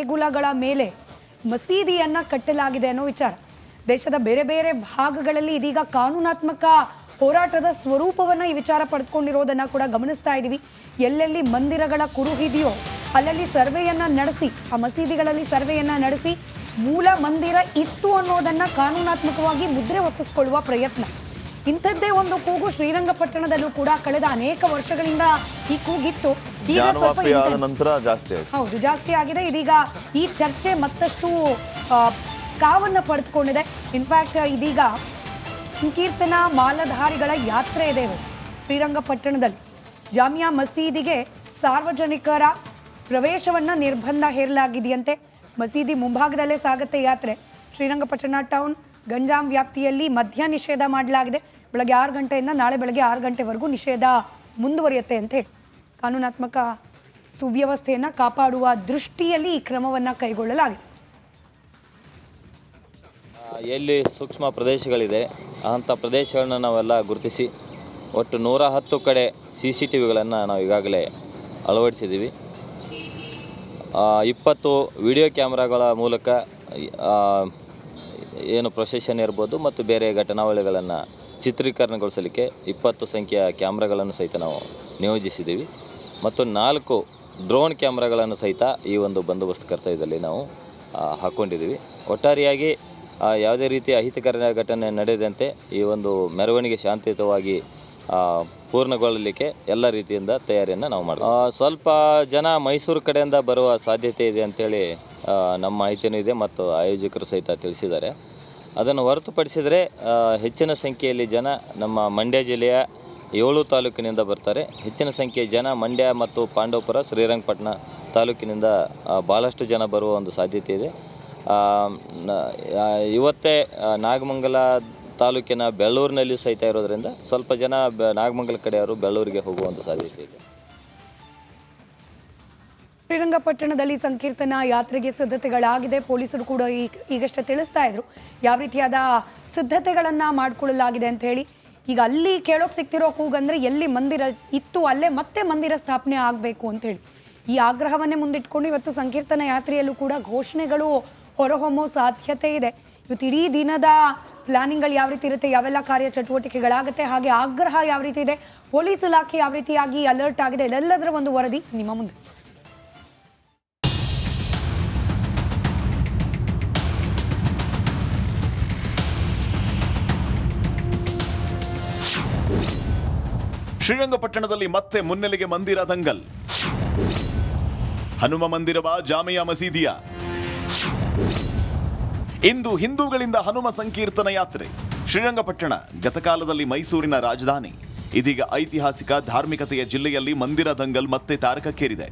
ದೇಗುಲಗಳ ಮೇಲೆ ಮಸೀದಿಯನ್ನ ಕಟ್ಟಲಾಗಿದೆ ಅನ್ನೋ ವಿಚಾರ. ದೇಶದ ಬೇರೆ ಬೇರೆ ಭಾಗಗಳಲ್ಲಿ ಇದೀಗ ಕಾನೂನಾತ್ಮಕ ಹೋರಾಟದ ಸ್ವರೂಪವನ್ನ ಈ ವಿಚಾರ ಪಡೆದುಕೊಂಡಿರೋದನ್ನ ಕೂಡ ಗಮನಿಸ್ತಾ ಇದ್ದೀವಿ ಎಲ್ಲೆಲ್ಲಿ ಮಂದಿರಗಳ ಕುರುಹಿದೆಯೋ ಅಲ್ಲಲ್ಲಿ ಸರ್ವೆಯನ್ನ ನಡೆಸಿ, ಆ ಮಸೀದಿಗಳಲ್ಲಿ ಸರ್ವೆಯನ್ನ ನಡೆಸಿ ಮೂಲ ಮಂದಿರ ಇತ್ತು ಅನ್ನೋದನ್ನ ಕಾನೂನಾತ್ಮಕವಾಗಿ ಮುದ್ರೆ ಒತ್ತಿಸ್ಕೊಳ್ಳುವ ಪ್ರಯತ್ನ. ಇಂಥದ್ದೇ ಒಂದು ಕೂಗು ಶ್ರೀರಂಗಪಟ್ಟಣದಲ್ಲೂ ಕೂಡ ಕಳೆದ ಅನೇಕ ವರ್ಷಗಳಿಂದ ಈ ಕೂಗಿತ್ತು. ನಂತರ ಜಾಸ್ತಿ ಹೌದು ಜಾಸ್ತಿ ಆಗಿದೆ. ಇದೀಗ ಈ ಚರ್ಚೆ ಮತ್ತಷ್ಟು ಕಾವನ್ನ ಪಡೆದುಕೊಂಡಿದೆ. ಇನ್ಫ್ಯಾಕ್ಟ್ ಇದೀಗ ಸಂಕೀರ್ತನ ಮಾಲಧಾರಿಗಳ ಯಾತ್ರೆ ಇದೆ. ಶ್ರೀರಂಗಪಟ್ಟಣದಲ್ಲಿ ಜಾಮಿಯಾ ಮಸೀದಿಗೆ ಸಾರ್ವಜನಿಕರ ಪ್ರವೇಶವನ್ನ ನಿರ್ಬಂಧ ಹೇರಲಾಗಿದೆಯಂತೆ. ಮಸೀದಿ ಮುಂಭಾಗದಲ್ಲೇ ಸಾಗತ್ತೆ ಯಾತ್ರೆ. ಶ್ರೀರಂಗಪಟ್ಟಣ ಟೌನ್ ಗಂಜಾಂ ವ್ಯಾಪ್ತಿಯಲ್ಲಿ ಮದ್ಯ ನಿಷೇಧ ಮಾಡಲಾಗಿದೆ. ಬೆಳಗ್ಗೆ ಆರು ಗಂಟೆಯಿಂದ ನಾಳೆ ಬೆಳಗ್ಗೆ ಆರು ಗಂಟೆವರೆಗೂ ನಿಷೇಧ ಮುಂದುವರಿಯುತ್ತೆ ಅಂತ ಹೇಳಿ. ಕಾನೂನಾತ್ಮಕ ಸುವ್ಯವಸ್ಥೆಯನ್ನು ಕಾಪಾಡುವ ದೃಷ್ಟಿಯಲ್ಲಿ ಈ ಕ್ರಮವನ್ನು ಕೈಗೊಳ್ಳಲಾಗಿದೆ. ಎಲ್ಲಿ ಸೂಕ್ಷ್ಮ ಪ್ರದೇಶಗಳಿದೆ, ಅಂಥ ಪ್ರದೇಶಗಳನ್ನ ನಾವೆಲ್ಲ ಗುರುತಿಸಿ, ಒಟ್ಟು ನೂರ ಹತ್ತು ಕಡೆ ಸಿ ಸಿ ಟಿ ವಿಗಳನ್ನು ನಾವು ಈಗಾಗಲೇ ಅಳವಡಿಸಿದ್ದೀವಿ. ಇಪ್ಪತ್ತು ವಿಡಿಯೋ ಕ್ಯಾಮ್ರಾಗಳ ಮೂಲಕ ಏನು ಪ್ರೊಸೆಷನ್ ಇರ್ಬೋದು ಮತ್ತು ಬೇರೆ ಘಟನಾವಳಿಗಳನ್ನು ಚಿತ್ರೀಕರಣಗೊಳಿಸಲಿಕ್ಕೆ ಇಪ್ಪತ್ತು ಸಂಖ್ಯೆಯ ಕ್ಯಾಮ್ರಾಗಳನ್ನು ಸಹಿತ ನಾವು ನಿಯೋಜಿಸಿದ್ದೀವಿ. ಮತ್ತು ನಾಲ್ಕು ಡ್ರೋನ್ ಕ್ಯಾಮ್ರಾಗಳನ್ನು ಸಹಿತ ಈ ಒಂದು ಬಂದೋಬಸ್ತ್ ಕರ್ತವ್ಯದಲ್ಲಿ ನಾವು ಹಾಕ್ಕೊಂಡಿದ್ದೀವಿ ಒಟ್ಟಾರೆಯಾಗಿ ಯಾವುದೇ ರೀತಿಯ ಅಹಿತಕರ ಘಟನೆ ನಡೆದಂತೆ ಈ ಒಂದು ಮೆರವಣಿಗೆ ಶಾಂತಿಯುತವಾಗಿ ಪೂರ್ಣಗೊಳ್ಳಲಿಕ್ಕೆ ಎಲ್ಲ ರೀತಿಯಿಂದ ತಯಾರಿಯನ್ನು ನಾವು ಮಾಡಿ ಸ್ವಲ್ಪ ಜನ ಮೈಸೂರು ಕಡೆಯಿಂದ ಬರುವ ಸಾಧ್ಯತೆ ಇದೆ ಅಂಥೇಳಿ ನಮ್ಮ ಮಾಹಿತಿಯೂ ಇದೆ ಮತ್ತು ಆಯೋಜಕರು ಸಹಿತ ತಿಳಿಸಿದ್ದಾರೆ. ಅದನ್ನು ಹೊರತುಪಡಿಸಿದರೆ ಹೆಚ್ಚಿನ ಸಂಖ್ಯೆಯಲ್ಲಿ ಜನ ನಮ್ಮ ಮಂಡ್ಯ ಜಿಲ್ಲೆಯ ಏಳು ತಾಲೂಕಿನಿಂದ ಬರ್ತಾರೆ. ಹೆಚ್ಚಿನ ಸಂಖ್ಯೆಯ ಜನ ಮಂಡ್ಯ ಮತ್ತು ಪಾಂಡವಪುರ, ಶ್ರೀರಂಗಪಟ್ಟಣ ತಾಲೂಕಿನಿಂದ ಭಾಳಷ್ಟು ಜನ ಬರುವ ಒಂದು ಸಾಧ್ಯತೆ ಇದೆ. ಇವತ್ತೇ ನಾಗಮಂಗಲ ತಾಲೂಕಿನ ಬೆಳ್ಳೂರಿನಲ್ಲಿ ಸಹಿತ ಇರೋದರಿಂದ ಸ್ವಲ್ಪ ಜನ ಬೆ- ನಾಗಮಂಗಲ ಕಡೆಯವರು ಬೆಳ್ಳೂರಿಗೆ ಹೋಗುವಂಥ ಸಾಧ್ಯತೆ ಇದೆ. ಶ್ರೀರಂಗಪಟ್ಟಣದಲ್ಲಿ ಸಂಕೀರ್ತನ ಯಾತ್ರೆಗೆ ಸಿದ್ಧತೆಗಳಾಗಿದೆ. ಪೊಲೀಸರು ಕೂಡ ಈಗಷ್ಟೇ ತಿಳಿಸ್ತಾ ಇದ್ರು. ಯಾವ ರೀತಿಯಾದ ಸಿದ್ಧತೆಗಳನ್ನ ಮಾಡಿಕೊಳ್ಳಲಾಗಿದೆ ಅಂತ ಹೇಳಿ. ಈಗ ಅಲ್ಲಿ ಕೇಳೋಕ್ ಸಿಗ್ತಿರೋ ಕೂಗಂದ್ರೆ ಎಲ್ಲಿ ಮಂದಿರ ಇತ್ತು ಅಲ್ಲೇ ಮತ್ತೆ ಮಂದಿರ ಸ್ಥಾಪನೆ ಆಗಬೇಕು ಅಂತ ಹೇಳಿ. ಈ ಆಗ್ರಹವನ್ನೇ ಮುಂದಿಟ್ಕೊಂಡು ಇವತ್ತು ಸಂಕೀರ್ತನ ಯಾತ್ರೆಯಲ್ಲೂ ಕೂಡ ಘೋಷಣೆಗಳು ಹೊರಹೊಮ್ಮೋ ಸಾಧ್ಯತೆ ಇದೆ. ಇವತ್ತು ಇಡೀ ದಿನದ ಪ್ಲಾನಿಂಗ್ಗಳು ಯಾವ ರೀತಿ ಇರುತ್ತೆ, ಯಾವೆಲ್ಲ ಕಾರ್ಯ ಚಟುವಟಿಕೆಗಳಾಗುತ್ತೆ, ಹಾಗೆ ಆಗ್ರಹ ಯಾವ ರೀತಿ ಇದೆ, ಪೊಲೀಸ್ ಇಲಾಖೆ ಯಾವ ರೀತಿಯಾಗಿ ಅಲರ್ಟ್ ಆಗಿದೆ, ಇದೆಲ್ಲದರ ಒಂದು ವರದಿ ನಿಮ್ಮ ಮುಂದೆ. ಶ್ರೀರಂಗಪಟ್ಟಣದಲ್ಲಿ ಮತ್ತೆ ಮುನ್ನೆಲೆಗೆ ಮಂದಿರ ದಂಗಲ್. ಹನುಮ ಮಂದಿರವ ಜಾಮಿಯಾ ಮಸೀದಿಯ. ಇಂದು ಹಿಂದೂಗಳಿಂದ ಹನುಮ ಸಂಕೀರ್ತನ ಯಾತ್ರೆ. ಶ್ರೀರಂಗಪಟ್ಟಣ ಗತಕಾಲದಲ್ಲಿ ಮೈಸೂರಿನ ರಾಜಧಾನಿ. ಇದೀಗ ಐತಿಹಾಸಿಕ ಧಾರ್ಮಿಕತೆಯ ಜಿಲ್ಲೆಯಲ್ಲಿ ಮಂದಿರ ದಂಗಲ್ ಮತ್ತೆ ತಾರಕಕ್ಕೇರಿದೆ.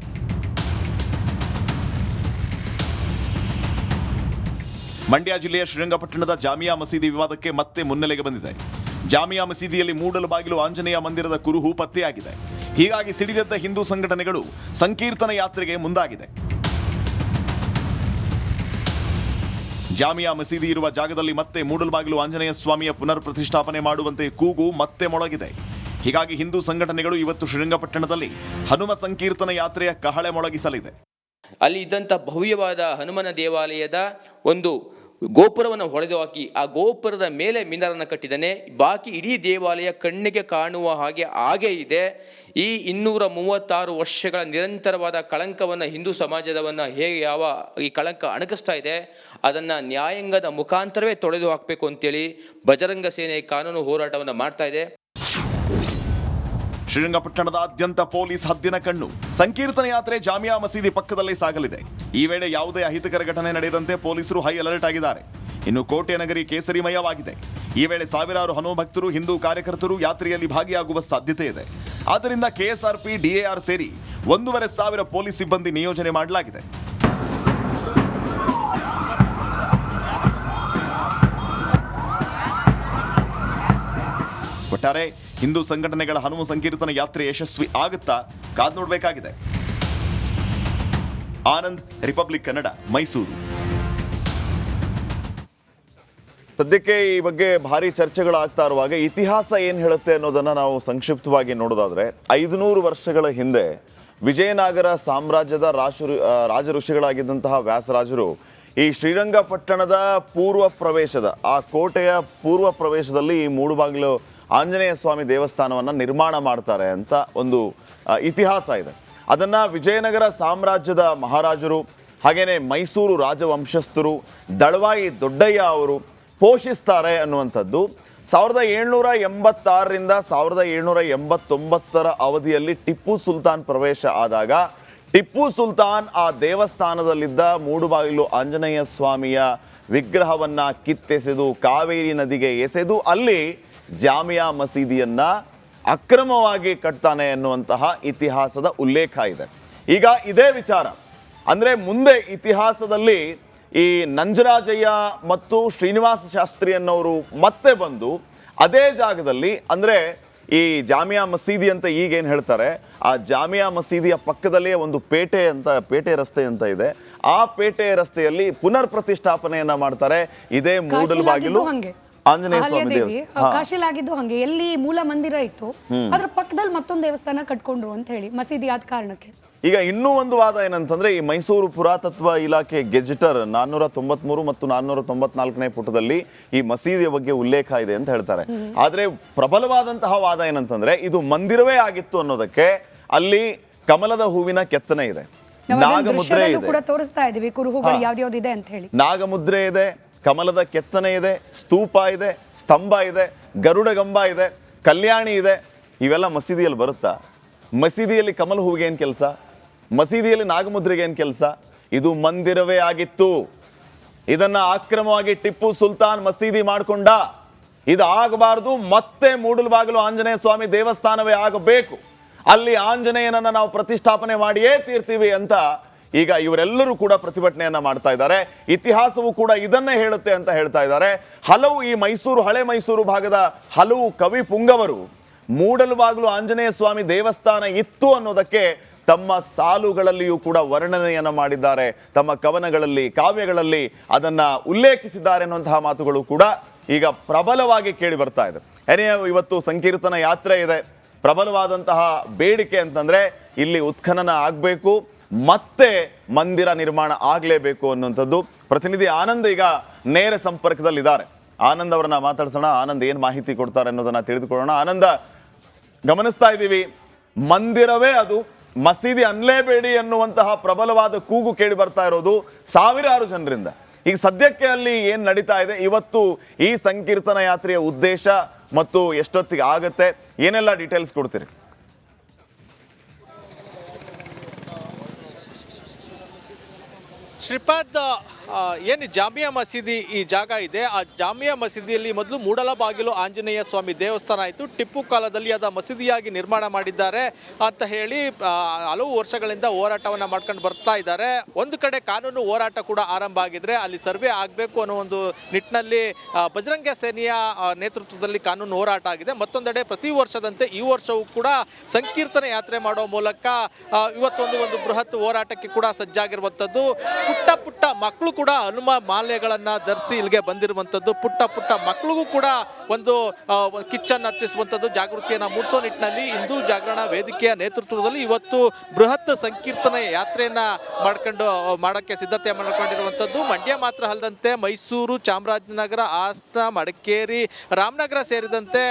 ಮಂಡ್ಯ ಜಿಲ್ಲೆಯ ಶ್ರೀರಂಗಪಟ್ಟಣದ ಜಾಮಿಯಾ ಮಸೀದಿ ವಿವಾದಕ್ಕೆ ಮತ್ತೆ ಮುನ್ನೆಲೆಗೆ ಬಂದಿದೆ. ಜಾಮಿಯಾ ಮಸೀದಿಯಲ್ಲಿ ಮೂಡಲ ಬಾಗಿಲು ಆಂಜನೇಯ ಮಂದಿರದ ಕುರುಹು ಪತ್ತೆಯಾಗಿದೆ. ಹೀಗಾಗಿ ಸಿಡಿದೆದ್ದ ಹಿಂದೂ ಸಂಘಟನೆಗಳು ಸಂಕೀರ್ತನ ಯಾತ್ರೆಗೆ ಮುಂದಾಗಿದೆ. ಜಾಮಿಯಾ ಮಸೀದಿ ಇರುವ ಜಾಗದಲ್ಲಿ ಮತ್ತೆ ಮೂಡಲ್ಬಾಗಿಲು ಆಂಜನೇಯ ಸ್ವಾಮಿಯ ಪುನರ್ ಪ್ರತಿಷ್ಠಾಪನೆ ಮಾಡುವಂತೆ ಕೂಗು ಮತ್ತೆ ಮೊಳಗಿದೆ. ಹೀಗಾಗಿ ಹಿಂದೂ ಸಂಘಟನೆಗಳು ಇವತ್ತು ಶ್ರೀರಂಗಪಟ್ಟಣದಲ್ಲಿ ಹನುಮ ಸಂಕೀರ್ತನ ಯಾತ್ರೆಯ ಕಹಳೆ ಮೊಳಗಿಸಲಿದೆ. ಅಲ್ಲಿ ಇದ್ದಂಥ ಭವ್ಯವಾದ ಹನುಮನ ದೇವಾಲಯದ ಒಂದು ಗೋಪುರವನ್ನು ಹೊಡೆದು ಹಾಕಿ, ಆ ಗೋಪುರದ ಮೇಲೆ ಮಿನಾರನ್ನು ಕಟ್ಟಿದ್ದಾನೆ. ಬಾಕಿ ಇಡೀ ದೇವಾಲಯ ಕಣ್ಣಿಗೆ ಕಾಣುವ ಹಾಗೆ ಹಾಗೆ ಇದೆ. ಈ ಇನ್ನೂರ ಮೂವತ್ತಾರು ವರ್ಷಗಳ ನಿರಂತರವಾದ ಕಳಂಕವನ್ನು ಹಿಂದೂ ಸಮಾಜದವನ್ನು ಹೇಗೆ ಯಾವ ಈ ಕಳಂಕ ಅಣಕಿಸ್ತಾ ಇದೆ, ಅದನ್ನು ನ್ಯಾಯಾಂಗದ ಮುಖಾಂತರವೇ ತೊಡೆದು ಹಾಕಬೇಕು ಅಂತೇಳಿ ಬಜರಂಗ ಸೇನೆ ಕಾನೂನು ಹೋರಾಟವನ್ನು ಮಾಡ್ತಾ ಇದೆ. ಶ್ರೀರಂಗಪಟ್ಟಣದಾದ್ಯಂತ ಪೊಲೀಸ್ ಹದ್ದಿನ ಕಣ್ಣು. ಸಂಕೀರ್ತನ ಯಾತ್ರೆ ಜಾಮಿಯಾ ಮಸೀದಿ ಪಕ್ಕದಲ್ಲೇ ಸಾಗಲಿದೆ. ಈ ವೇಳೆ ಯಾವುದೇ ಅಹಿತಕರ ಘಟನೆ ನಡೆಯದಂತೆ ಪೊಲೀಸರು ಹೈ ಅಲರ್ಟ್ ಆಗಿದ್ದಾರೆ. ಇನ್ನು ಕೋಟೆ ನಗರಿ ಕೇಸರಿಮಯವಾಗಿದೆ. ಈ ವೇಳೆ ಸಾವಿರಾರು ಹನುಮ ಭಕ್ತರು, ಹಿಂದೂ ಕಾರ್ಯಕರ್ತರು ಯಾತ್ರೆಯಲ್ಲಿ ಭಾಗಿಯಾಗುವ ಸಾಧ್ಯತೆ ಇದೆ. ಆದ್ದರಿಂದ ಕೆಎಸ್ಆರ್ಪಿ, ಡಿಎಆರ್ ಸೇರಿ ಒಂದೂವರೆ ಸಾವಿರ ಪೊಲೀಸ್ ಸಿಬ್ಬಂದಿ ನಿಯೋಜನೆ ಮಾಡಲಾಗಿದೆ. ಒಟ್ಟಾರೆ ಹಿಂದೂ ಸಂಘಟನೆಗಳ ಹನುಮ ಸಂಕೀರ್ತನ ಯಾತ್ರೆ ಯಶಸ್ವಿ ಆಗುತ್ತಾ ಕಾದ್ ನೋಡಬೇಕಾಗಿದೆ. ಆನಂದ್, ರಿಪಬ್ಲಿಕ್ ಕನ್ನಡ, ಮೈಸೂರು. ಸದ್ಯಕ್ಕೆ ಈ ಬಗ್ಗೆ ಭಾರಿ ಚರ್ಚೆಗಳಾಗ್ತಾ ಇರುವಾಗ ಇತಿಹಾಸ ಏನು ಹೇಳುತ್ತೆ ಅನ್ನೋದನ್ನ ನಾವು ಸಂಕ್ಷಿಪ್ತವಾಗಿ ನೋಡೋದಾದ್ರೆ ಐದುನೂರು ವರ್ಷಗಳ ಹಿಂದೆ ವಿಜಯನಗರ ಸಾಮ್ರಾಜ್ಯದ ರಾಜರು ರಾಜ ಋಷಿಗಳಾಗಿದ್ದಂತಹ ವ್ಯಾಸರಾಜರು ಈ ಶ್ರೀರಂಗಪಟ್ಟಣದ ಪೂರ್ವ ಪ್ರವೇಶದ, ಆ ಕೋಟೆಯ ಪೂರ್ವ ಪ್ರವೇಶದಲ್ಲಿ ಈ ಮೂಡುಬಾಗಿಲು ಆಂಜನೇಯ ಸ್ವಾಮಿ ದೇವಸ್ಥಾನವನ್ನು ನಿರ್ಮಾಣ ಮಾಡ್ತಾರೆ ಅಂತ ಒಂದು ಇತಿಹಾಸ ಇದೆ. ಅದನ್ನು ವಿಜಯನಗರ ಸಾಮ್ರಾಜ್ಯದ ಮಹಾರಾಜರು ಹಾಗೆಯೇ ಮೈಸೂರು ರಾಜವಂಶಸ್ಥರು, ದಳವಾಯಿ ದೊಡ್ಡಯ್ಯ ಅವರು ಪೋಷಿಸ್ತಾರೆ ಅನ್ನುವಂಥದ್ದು. ಸಾವಿರದ ಏಳ್ನೂರ ಎಂಬತ್ತಾರರಿಂದ ಸಾವಿರದ ಏಳ್ನೂರ ಎಂಬತ್ತೊಂಬತ್ತರ ಅವಧಿಯಲ್ಲಿ ಟಿಪ್ಪು ಸುಲ್ತಾನ್ ಪ್ರವೇಶ ಆದಾಗ, ಟಿಪ್ಪು ಸುಲ್ತಾನ್ ಆ ದೇವಸ್ಥಾನದಲ್ಲಿದ್ದ ಮೂಡುಬಾಗಿಲು ಆಂಜನೇಯ ಸ್ವಾಮಿಯ ವಿಗ್ರಹವನ್ನು ಕಿತ್ತೆಸೆದು, ಕಾವೇರಿ ನದಿಗೆ ಎಸೆದು, ಅಲ್ಲಿ ಜಾಮಿಯಾ ಮಸೀದಿಯನ್ನ ಅಕ್ರಮವಾಗಿ ಕಟ್ತಾನೆ ಎನ್ನುವಂತಹ ಇತಿಹಾಸದ ಉಲ್ಲೇಖ ಇದೆ. ಈಗ ಇದೇ ವಿಚಾರ. ಅಂದ್ರೆ ಮುಂದೆ ಇತಿಹಾಸದಲ್ಲಿ ಈ ನಂಜರಾಜಯ್ಯ ಮತ್ತು ಶ್ರೀನಿವಾಸ ಶಾಸ್ತ್ರಿ ಅನ್ನೋರು ಮತ್ತೆ ಬಂದು ಅದೇ ಜಾಗದಲ್ಲಿ ಅಂದ್ರೆ ಈ ಜಾಮಿಯಾ ಮಸೀದಿ ಅಂತ ಈಗ ಏನು ಹೇಳ್ತಾರೆ, ಆ ಜಾಮಿಯಾ ಮಸೀದಿಯ ಪಕ್ಕದಲ್ಲೇ ಒಂದು ಪೇಟೆ ಅಂತ, ಪೇಟೆ ರಸ್ತೆ ಅಂತ ಇದೆ. ಆ ಪೇಟೆ ರಸ್ತೆಯಲ್ಲಿ ಪುನರ್ ಪ್ರತಿಷ್ಠಾಪನೆಯನ್ನ ಮಾಡ್ತಾರೆ. ಇದೇ ಮೂಡಲು ಬಾಗಿಲು ಆಂಜನೇಯ ಸ್ವಾಮಿ. ಕಾಶಿಲಾಗಿದ್ದು ಹಂಗೆ ಎಲ್ಲಿ ಮೂಲ ಮಂದಿರ ಇತ್ತು ಅದ್ರ ಪಕ್ಕದಲ್ಲಿ ಮತ್ತೊಂದು ದೇವಸ್ಥಾನ ಕಟ್ಕೊಂಡ್ರು ಅಂತ ಹೇಳಿ ಮಸೀದಿ ಆದ ಕಾರಣಕ್ಕೆ. ಈಗ ಇನ್ನೂ ಒಂದು ವಾದ ಏನಂತಂದ್ರೆ ಈ ಮೈಸೂರು ಪುರಾತತ್ವ ಇಲಾಖೆ ಗೆಜೆಟರ್ ನಾನ್ನೂರ ತೊಂಬತ್ಮೂರು ಮತ್ತು ನಾನ್ನೂರ ತೊಂಬತ್ನಾಲ್ಕನೇ ಪುಟದಲ್ಲಿ ಈ ಮಸೀದಿಯ ಬಗ್ಗೆ ಉಲ್ಲೇಖ ಇದೆ ಅಂತ ಹೇಳ್ತಾರೆ. ಆದ್ರೆ ಪ್ರಬಲವಾದಂತಹ ವಾದ ಏನಂತಂದ್ರೆ ಇದು ಮಂದಿರವೇ ಆಗಿತ್ತು ಅನ್ನೋದಕ್ಕೆ ಅಲ್ಲಿ ಕಮಲದ ಹೂವಿನ ಕೆತ್ತನೆ ಇದೆ. ನಾಗಮುದ್ರೆ ಇದೆ. ಕೂಡ ತೋರಿಸ್ತಾ ಇದೀವಿ ಕುರುಹುಗಳು ಹಾ. ಯಾವ್ದ್ಯಾವ್ದಿದೆ ಅಂತ ಹೇಳಿ. ನಾಗಮುದ್ರೆ ಇದೆ ಕಮಲದ ಕೆತ್ತನೆ ಇದೆ, ಸ್ತೂಪ ಇದೆ, ಸ್ತಂಭ ಇದೆ ಗರುಡಗಂಬ ಇದೆ, ಕಲ್ಯಾಣಿ ಇದೆ. ಇವೆಲ್ಲ ಮಸೀದಿಯಲ್ಲಿ ಬರುತ್ತಾ? ಮಸೀದಿಯಲ್ಲಿ ಕಮಲ ಹೂವಿಗೆ ಏನು ಕೆಲಸ? ಮಸೀದಿಯಲ್ಲಿ ನಾಗಮುದ್ರೆಗೆ ಏನು ಕೆಲಸ? ಇದು ಮಂದಿರವೇ ಆಗಿತ್ತು. ಇದನ್ನು ಅಕ್ರಮವಾಗಿ ಟಿಪ್ಪು ಸುಲ್ತಾನ್ ಮಸೀದಿ ಮಾಡಿಕೊಂಡ. ಇದು ಆಗಬಾರ್ದು ಮತ್ತೆ ಮೂಡಲ್ಬಾಗಿಲು ಆಂಜನೇಯ ಸ್ವಾಮಿ ದೇವಸ್ಥಾನವೇ ಆಗಬೇಕು. ಅಲ್ಲಿ ಆಂಜನೇಯನನ್ನು ನಾವು ಪ್ರತಿಷ್ಠಾಪನೆ ಮಾಡಿಯೇ ತೀರ್ತೀವಿ ಅಂತ ಈಗ ಇವರೆಲ್ಲರೂ ಕೂಡ ಪ್ರತಿಭಟನೆಯನ್ನ ಮಾಡ್ತಾ ಇದ್ದಾರೆ. ಇತಿಹಾಸವು ಕೂಡ ಇದನ್ನೇ ಹೇಳುತ್ತೆ ಅಂತ ಹೇಳ್ತಾ ಇದ್ದಾರೆ. ಹಲವು ಈ ಮೈಸೂರು, ಹಳೆ ಮೈಸೂರು ಭಾಗದ ಹಲವು ಕವಿ ಪುಂಗವರು ಮೂಡಲುವಾಗಲು ಆಂಜನೇಯ ಸ್ವಾಮಿ ದೇವಸ್ಥಾನ ಇತ್ತು ಅನ್ನೋದಕ್ಕೆ ತಮ್ಮ ಸಾಲುಗಳಲ್ಲಿಯೂ ಕೂಡ ವರ್ಣನೆಯನ್ನು ಮಾಡಿದ್ದಾರೆ. ತಮ್ಮ ಕವನಗಳಲ್ಲಿ, ಕಾವ್ಯಗಳಲ್ಲಿ ಅದನ್ನ ಉಲ್ಲೇಖಿಸಿದ್ದಾರೆ ಅನ್ನುವಂತಹ ಮಾತುಗಳು ಕೂಡ ಈಗ ಪ್ರಬಲವಾಗಿ ಕೇಳಿ ಬರ್ತಾ ಇದೆ. ಏನೇ ಇವತ್ತು ಸಂಕೀರ್ತನ ಯಾತ್ರೆ ಇದೆ. ಪ್ರಬಲವಾದಂತಹ ಬೇಡಿಕೆ ಅಂತಂದ್ರೆ ಇಲ್ಲಿ ಉತ್ಖನನ ಆಗಬೇಕು. ಮತ್ತೆ ಮಂದಿರ ನಿರ್ಮಾಣ ಆಗಲೇಬೇಕು ಅನ್ನುವಂಥದ್ದು ಪ್ರತಿನಿಧಿ ಆನಂದ್ ಈಗ ನೇರ ಸಂಪರ್ಕದಲ್ಲಿದ್ದಾರೆ. ಆನಂದ್ ಅವರನ್ನ ಮಾತಾಡ್ಸೋಣ. ಆನಂದ್ ಏನು ಮಾಹಿತಿ ಕೊಡ್ತಾರೆ ಅನ್ನೋದನ್ನ ತಿಳಿದುಕೊಳ್ಳೋಣ. ಆನಂದ, ಗಮನಿಸ್ತಾ ಇದ್ದೀವಿ. ಮಂದಿರವೇ ಅದು ಮಸೀದಿ ಅನ್ಲೇಬೇಡಿ ಅನ್ನುವಂತಹ ಪ್ರಬಲವಾದ ಕೂಗು ಕೇಳಿ ಬರ್ತಾ ಇರೋದು ಸಾವಿರಾರು ಜನರಿಂದ. ಈಗ ಸದ್ಯಕ್ಕೆ ಅಲ್ಲಿ ಏನು ನಡೀತಾ ಇದೆ? ಇವತ್ತು ಈ ಸಂಕೀರ್ತನ ಯಾತ್ರೆಯ ಉದ್ದೇಶ ಮತ್ತು ಎಷ್ಟೊತ್ತಿಗೆ ಆಗುತ್ತೆ? ಏನೆಲ್ಲ ಡೀಟೇಲ್ಸ್ ಕೊಡ್ತೀರಿ? ಶ್ರೀಪಾದ್ ಏನು ಜಾಮಿಯಾ ಮಸೀದಿ ಈ ಜಾಗ ಇದೆ? ಆ ಜಾಮಿಯಾ ಮಸೀದಿಯಲ್ಲಿ ಮೊದಲು ಮೂಡಲಬಾಗಿಲು ಆಂಜನೇಯ ಸ್ವಾಮಿ ದೇವಸ್ಥಾನ ಆಯಿತು. ಟಿಪ್ಪು ಕಾಲದಲ್ಲಿ ಅದ ಮಸೀದಿಯಾಗಿ ನಿರ್ಮಾಣ ಮಾಡಿದ್ದಾರೆ ಅಂತ ಹೇಳಿ ಹಲವು ವರ್ಷಗಳಿಂದ ಹೋರಾಟವನ್ನು ಮಾಡ್ಕೊಂಡು ಬರ್ತಾ ಇದ್ದಾರೆ. ಒಂದು ಕಡೆ ಕಾನೂನು ಹೋರಾಟ ಕೂಡ ಆರಂಭ ಆಗಿದ್ರೆ ಅಲ್ಲಿ ಸರ್ವೆ ಆಗಬೇಕು ಅನ್ನೋ ಒಂದು ನಿಟ್ಟಿನಲ್ಲಿ ಬಜರಂಗ ಸೇನೆಯ ನೇತೃತ್ವದಲ್ಲಿ ಕಾನೂನು ಹೋರಾಟ ಆಗಿದೆ. ಮತ್ತೊಂದೆಡೆ ಪ್ರತಿ ವರ್ಷದಂತೆ ಈ ವರ್ಷವೂ ಕೂಡ ಸಂಕೀರ್ತನೆ ಯಾತ್ರೆ ಮಾಡೋ ಮೂಲಕ ಇವತ್ತೊಂದು ಒಂದು ಬೃಹತ್ ಹೋರಾಟಕ್ಕೆ ಕೂಡ ಸಜ್ಜಾಗಿರುವಂಥದ್ದು. ಪುಟ್ಟ ಪುಟ್ಟ ಮಕ್ಕಳು ಕೂಡ ಹನುಮ ಮಾಲೆಗಳನ್ನ ಧರಿಸಿ ಇಲ್ಲಿಗೆ ಬಂದಿರುವಂಥದ್ದು. ಪುಟ್ಟ ಪುಟ್ಟ ಮಕ್ಕಳಿಗೂ ಕೂಡ ಒಂದು ಕಿಚ್ಚನ್ನು ಹತ್ತಿಸುವಂಥದ್ದು ಜಾಗೃತಿಯನ್ನು ಮೂಡಿಸೋ ನಿಟ್ಟಿನಲ್ಲಿ ಹಿಂದೂ ಜಾಗರಣ ವೇದಿಕೆಯ ನೇತೃತ್ವದಲ್ಲಿ ಇವತ್ತು ಬೃಹತ್ ಸಂಕೀರ್ತನೆ ಯಾತ್ರೆಯನ್ನ ಮಾಡ್ಕೊಂಡು, ಮಾಡೋಕ್ಕೆ ಸಿದ್ಧತೆ ಮಾಡಿಕೊಂಡಿರುವಂಥದ್ದು. ಮಂಡ್ಯ ಮಾತ್ರ ಅಲ್ಲದಂತೆ ಮೈಸೂರು, ಚಾಮರಾಜನಗರ, ಹಾಸನ, ಮಡಿಕೇರಿ, ರಾಮನಗರ ಸೇರಿದಂತೆ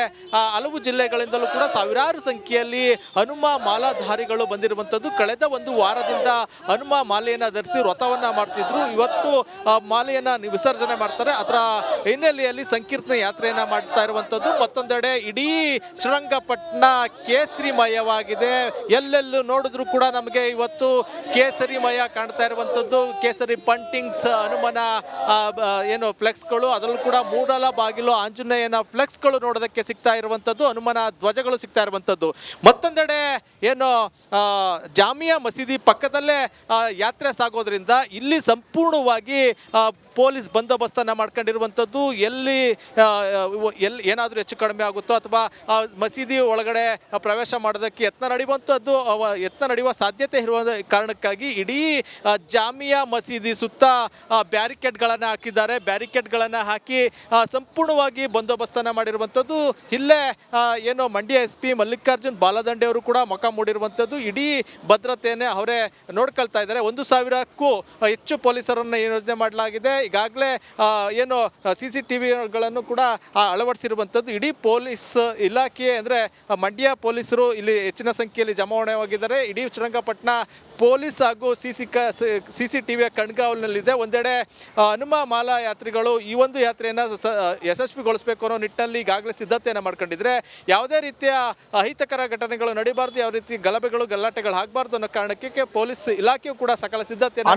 ಹಲವು ಜಿಲ್ಲೆಗಳಿಂದಲೂ ಕೂಡ ಸಾವಿರಾರು ಸಂಖ್ಯೆಯಲ್ಲಿ ಹನುಮ ಮಾಲಾಧಾರಿಗಳು ಬಂದಿರುವಂಥದ್ದು. ಕಳೆದ ಒಂದು ವಾರದಿಂದ ಹನುಮ ಮಾಲೆಯನ್ನು ಧರಿಸಿ ವ್ರತವನ್ನ ಮಾಡ್ತಿದ್ರು. ಇವತ್ತು ಮಾಲೆಯನ್ನ ವಿಸರ್ಜನೆ ಮಾಡ್ತಾರೆ. ಅದರ ಹಿನ್ನೆಲೆಯಲ್ಲಿ ಸಂಕೀರ್ತನೆ ಯಾತ್ರೆಯನ್ನ ಮಾಡ್ತಾ ಇರುವಂಥದ್ದು ಮತ್ತೊಂದೆಡೆ ಇಡೀ ಶ್ರೀರಂಗಪಟ್ಟಣ ಕೇಸರಿಮಯವಾಗಿದೆ. ಎಲ್ಲೆಲ್ಲೂ ನೋಡಿದ್ರು ಕೂಡ ನಮಗೆ ಇವತ್ತು ಕೇಸರಿಮಯ ಕಾಣ್ತಾ ಇರುವಂಥದ್ದು ಕೇಸರಿ ಪಂಟಿಂಗ್ಸ್, ಹನುಮನ ಏನು ಫ್ಲೆಕ್ಸ್ಗಳು, ಅದರಲ್ಲೂ ಕೂಡ ಮೂಡಲ, ಬಾಗಿಲು, ಆಂಜನೇಯನ ಫ್ಲೆಕ್ಸ್ಗಳು ನೋಡೋದಕ್ಕೆ ಸಿಗ್ತಾ ಇರುವಂಥದ್ದು ಹನುಮನ ಧ್ವಜಗಳು ಸಿಗ್ತಾ ಇರುವಂಥದ್ದು ಮತ್ತೊಂದೆಡೆ, ಏನು ಜಾಮಿಯಾ ಮಸೀದಿ ಪಕ್ಕದಲ್ಲೇ ಯಾತ್ರೆ ಸಾಗೋದ್ರಿಂದ ಇಲ್ಲಿ ಸಂಪೂರ್ಣವಾಗಿ ಪೊಲೀಸ್ ಬಂದೋಬಸ್ತನ್ನು ಮಾಡ್ಕೊಂಡಿರುವಂಥದ್ದು ಎಲ್ಲಿ ಎಲ್ಲಿ ಏನಾದರೂ ಹೆಚ್ಚು ಕಡಿಮೆ ಆಗುತ್ತೋ ಅಥವಾ ಮಸೀದಿ ಒಳಗಡೆ ಪ್ರವೇಶ ಮಾಡೋದಕ್ಕೆ ಯತ್ನ ನಡೆಯುವಂಥದ್ದು ಯತ್ನ ನಡೆಯುವ ಸಾಧ್ಯತೆ ಇರುವ ಕಾರಣಕ್ಕಾಗಿ ಇಡೀ ಜಾಮಿಯಾ ಮಸೀದಿ ಸುತ್ತ ಬ್ಯಾರಿಕೇಡ್ಗಳನ್ನು ಹಾಕಿದ್ದಾರೆ. ಬ್ಯಾರಿಕೇಡ್ಗಳನ್ನು ಹಾಕಿ ಸಂಪೂರ್ಣವಾಗಿ ಬಂದೋಬಸ್ತನ್ನು ಮಾಡಿರುವಂಥದ್ದು. ಇಲ್ಲೇ ಏನು ಮಂಡ್ಯ ಎಸ್ ಪಿ ಮಲ್ಲಿಕಾರ್ಜುನ್ ಬಾಲದಂಡೆಯವರು ಕೂಡ ಮುಖ ಮೂಡಿರುವಂಥದ್ದು. ಇಡೀ ಭದ್ರತೆಯನ್ನೇ ಅವರೇ ನೋಡ್ಕೊಳ್ತಾ ಇದ್ದಾರೆ. ಒಂದು ಸಾವಿರಕ್ಕೂ ಹೆಚ್ಚು ಪೊಲೀಸರನ್ನು ಯೋಜನೆ ಮಾಡಲಾಗಿದೆ. ಈಗಾಗಲೇ ಏನು ಸಿ ಸಿ ಟಿ ವಿಗಳನ್ನು ಕೂಡ ಅಳವಡಿಸಿರುವಂಥದ್ದು ಇಡೀ ಪೊಲೀಸ್ ಇಲಾಖೆ ಅಂದರೆ ಮಂಡ್ಯ ಪೊಲೀಸರು ಇಲ್ಲಿ ಹೆಚ್ಚಿನ ಸಂಖ್ಯೆಯಲ್ಲಿ ಜಮಾವಣೆಯಾಗಿದ್ದಾರೆ. ಇಡೀ ಶ್ರೀರಂಗಪಟ್ಟಣ ಪೊಲೀಸ್ ಹಾಗೂ ಸಿಸಿ ಕ ಸಿ ಸಿ ಟಿ ವಿಯ ಕಣ್ಗಾವಲಿನಲ್ಲಿದೆ. ಒಂದೆಡೆ ಹನುಮ ಮಾಲಾ ಯಾತ್ರಿಗಳು ಈ ಒಂದು ಯಾತ್ರೆಯನ್ನು ಸ ಯಶಸ್ವಿಗೊಳಿಸಬೇಕು ಅನ್ನೋ ನಿಟ್ಟಿನಲ್ಲಿ ಈಗಾಗಲೇ ಸಿದ್ಧತೆಯನ್ನು ಮಾಡ್ಕೊಂಡಿದ್ರೆ ಯಾವುದೇ ರೀತಿಯ ಅಹಿತಕರ ಘಟನೆಗಳು ನಡೀಬಾರ್ದು ಯಾವ ರೀತಿ ಗಲಭೆಗಳು ಗಲಾಟೆಗಳು ಆಗಬಾರ್ದು ಅನ್ನೋ ಕಾರಣಕ್ಕೆ ಪೊಲೀಸ್ ಇಲಾಖೆಯು ಕೂಡ ಸಕಲ ಸಿದ್ಧತೆಯನ್ನು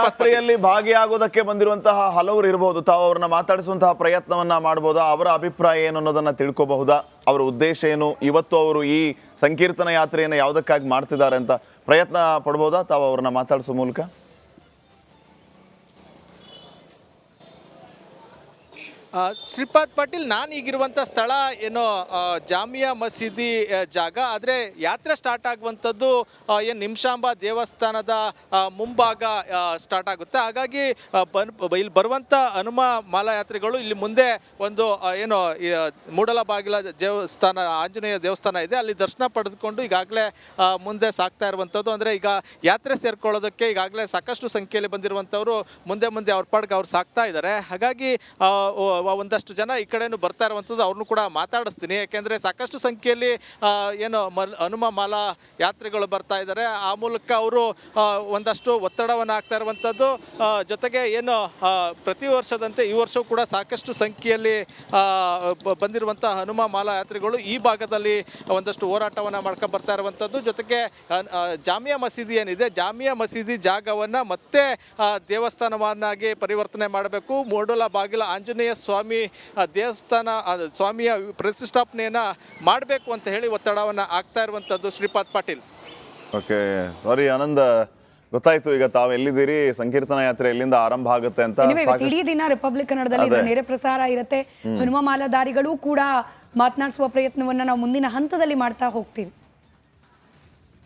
ಯಾತ್ರೆಯಲ್ಲಿ ಭಾಗಿಯಾಗೋದಕ್ಕೆ ಬಂದಿರುವಂತಹ ಹಲವರು ಇರಬಹುದು ತಾವು ಅವರನ್ನ ಮಾತಾಡಿಸುವಂತಹ ಪ್ರಯತ್ನವನ್ನ ಮಾಡಬಹುದಾ ಅವರ ಅಭಿಪ್ರಾಯ ಏನು ಅನ್ನೋದನ್ನ ತಿಳ್ಕೋಬಹುದಾ? ಅವರ ಉದ್ದೇಶ ಏನು? ಇವತ್ತು ಅವರು ಈ ಸಂಕೀರ್ತನ ಯಾತ್ರೆಯನ್ನು ಯಾವುದಕ್ಕಾಗಿ ಮಾಡ್ತಿದ್ದಾರೆ ಅಂತ ಪ್ರಯತ್ನ ಪಡ್ಬೋದಾ? ತಾವು ಅವ್ರನ್ನ ಮಾತಾಡಿಸೋ ಮೂಲಕ? ಶ್ರೀಪಾದ್ ಪಾಟೀಲ್, ನಾನು ಈಗಿರುವಂಥ ಸ್ಥಳ ಏನು ಜಾಮಿಯಾ ಮಸೀದಿ ಜಾಗ, ಆದರೆ ಯಾತ್ರೆ ಸ್ಟಾರ್ಟ್ ಆಗುವಂಥದ್ದು ಏನು ನಿಮಿಷಾಂಬ ದೇವಸ್ಥಾನದ ಮುಂಭಾಗ ಸ್ಟಾರ್ಟ್ ಆಗುತ್ತೆ. ಹಾಗಾಗಿ ಬನ್- ಇಲ್ಲಿ ಬರುವಂಥ ಹನುಮ ಮಾಲಾ ಯಾತ್ರಿಗಳು ಇಲ್ಲಿ ಮುಂದೆ ಒಂದು ಏನು ಮೂಡಲ ಬಾಗಿಲ ದೇವಸ್ಥಾನ, ಆಂಜನೇಯ ದೇವಸ್ಥಾನ ಇದೆ. ಅಲ್ಲಿ ದರ್ಶನ ಪಡೆದುಕೊಂಡು ಈಗಾಗಲೇ ಮುಂದೆ ಸಾಕ್ತಾ ಇರುವಂಥದ್ದು. ಅಂದರೆ ಈಗ ಯಾತ್ರೆ ಸೇರ್ಕೊಳ್ಳೋದಕ್ಕೆ ಈಗಾಗಲೇ ಸಾಕಷ್ಟು ಸಂಖ್ಯೆಯಲ್ಲಿ ಬಂದಿರುವಂಥವರು ಮುಂದೆ ಮುಂದೆ ಅವ್ರ ಪಾಡ್ಗೆ ಅವ್ರು ಸಾಕ್ತಾ ಇದ್ದಾರೆ. ಹಾಗಾಗಿ ಒಂದಷ್ಟು ಜನ ಈ ಕಡೆನೂ ಬರ್ತಾ ಇರುವಂಥದ್ದು, ಅವ್ರನ್ನೂ ಕೂಡ ಮಾತಾಡಿಸ್ತೀನಿ. ಯಾಕೆಂದರೆ ಸಾಕಷ್ಟು ಸಂಖ್ಯೆಯಲ್ಲಿ ಏನು ಮಲ್ ಹನುಮ ಮಾಲಾ ಯಾತ್ರಿಗಳು ಬರ್ತಾ ಇದ್ದಾರೆ. ಆ ಮೂಲಕ ಅವರು ಒಂದಷ್ಟು ಒತ್ತಡವನ್ನು ಹಾಕ್ತಾ ಇರುವಂಥದ್ದು. ಜೊತೆಗೆ ಏನು ಪ್ರತಿ ವರ್ಷದಂತೆ ಈ ವರ್ಷವೂ ಕೂಡ ಸಾಕಷ್ಟು ಸಂಖ್ಯೆಯಲ್ಲಿ ಬಂದಿರುವಂಥ ಹನುಮ ಮಾಲಾ ಯಾತ್ರಿಗಳು ಈ ಭಾಗದಲ್ಲಿ ಒಂದಷ್ಟು ಹೋರಾಟವನ್ನು ಮಾಡ್ಕೊಂಡು ಬರ್ತಾ ಇರುವಂಥದ್ದು. ಜೊತೆಗೆ ಜಾಮಿಯಾ ಮಸೀದಿ ಏನಿದೆ, ಜಾಮಿಯಾ ಮಸೀದಿ ಜಾಗವನ್ನು ಮತ್ತೆ ದೇವಸ್ಥಾನವನ್ನಾಗಿ ಪರಿವರ್ತನೆ ಮಾಡಬೇಕು. ಮೋಡೋಲ ಬಾಗಿಲ ಆಂಜನೇಯ ಸ್ವಾಮಿ ಆ, ದೇವಸ್ಥಾನ ಸ್ವಾಮಿಯ ಪ್ರತಿಷ್ಠಾಪನೆಯನ್ನು ಮಾಡಬೇಕು ಅಂತ ಹೇಳಿ ಒತ್ತಡವನ್ನು ಆಗ್ತಾ ಇರುವಂಥದ್ದು ಶ್ರೀಪಾದ್ ಪಾಟೀಲ್. ಓಕೆ ಸಾರಿ ಆನಂದ ಗೊತ್ತಾಯ್ತು ಈಗ ತಾವ್ ಎಲ್ಲಿದ್ದೀರಿ ಸಂಕೀರ್ತನ ಯಾತ್ರೆ ಎಲ್ಲಿಂದ ಆರಂಭ ಆಗುತ್ತೆ ಅಂತ ಇಡೀ ದಿನ ರಿಪಬ್ಲಿಕ್ ಕನ್ನಡದಲ್ಲಿ ನೇರ ಪ್ರಸಾರ ಇರುತ್ತೆ. ಹನುಮ ಮಾಲಾಧಾರಿಗಳು ಕೂಡ ಮಾತನಾಡಿಸುವ ಪ್ರಯತ್ನವನ್ನ ನಾವು ಮುಂದಿನ ಹಂತದಲ್ಲಿ ಮಾಡ್ತಾ ಹೋಗ್ತೀವಿ.